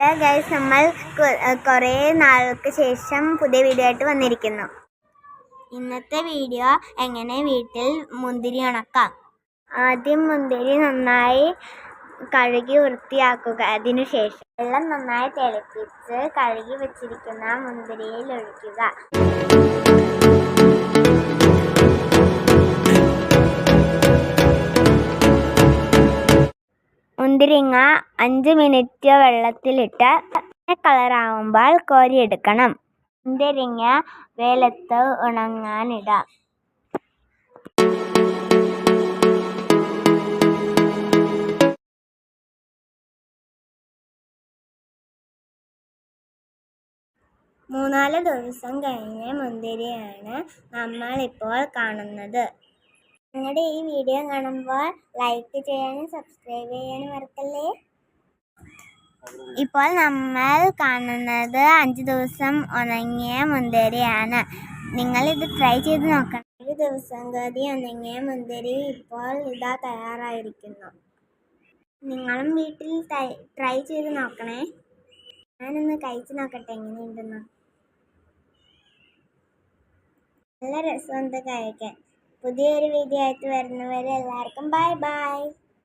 Guys നമ്മൾ കുറേ നാൾക്ക് ശേഷം പുതിയ വീഡിയോ ആയിട്ട് വന്നിരിക്കുന്നു. ഇന്നത്തെ വീഡിയോ എങ്ങനെ വീട്ടിൽ മുന്തിരി ഉണക്കാം ആദ്യം മുന്തിരി നന്നായി കഴുകി വൃത്തിയാക്കുക. അതിനുശേഷം വെള്ളം നന്നായി തിളപ്പിച്ച് കഴുകി വെച്ചിരിക്കുന്ന മുന്തിരിയിൽ ഒഴിക്കുക. മുന്തിരിങ്ങ അഞ്ച് മിനിറ്റ് വെള്ളത്തിലിട്ട് കളറാവുമ്പോൾ കോരിയെടുക്കണം മുന്തിരിങ്ങ വെയിലത്ത് ഉണങ്ങാനിടാം മൂന്നാല് ദിവസം കഴിഞ്ഞ മുന്തിരിയാണ് നമ്മളിപ്പോൾ കാണുന്നത് നിങ്ങളുടെ ഈ വീഡിയോ കാണുമ്പോൾ ലൈക്ക് ചെയ്യാനും സബ്സ്ക്രൈബ് ചെയ്യാനും മറക്കല്ലേ? ഇപ്പോൾ നമ്മൾ കാണുന്നത് അഞ്ച് ദിവസം ഉണങ്ങിയ മുന്തിരിയാണ്. നിങ്ങൾ ഇത് ട്രൈ ചെയ്ത് നോക്കണം. ഒരു ദിവസം ഗതി ഉണങ്ങിയ മുന്തിരി ഇപ്പോൾ ഇതാ തയ്യാറായിരിക്കുന്നു. നിങ്ങളും വീട്ടിൽ ട്രൈ ചെയ്ത് നോക്കണേ. ഞാനൊന്ന് കഴിച്ചു നോക്കട്ടെ എങ്ങനെയുണ്ടെന്ന്. നല്ല രസമുണ്ട് കഴിക്കാൻ. പുതിയൊരു വീഡിയോ ആയിട്ട് വരുന്നവരെ എല്ലാവർക്കും ബൈ ബൈ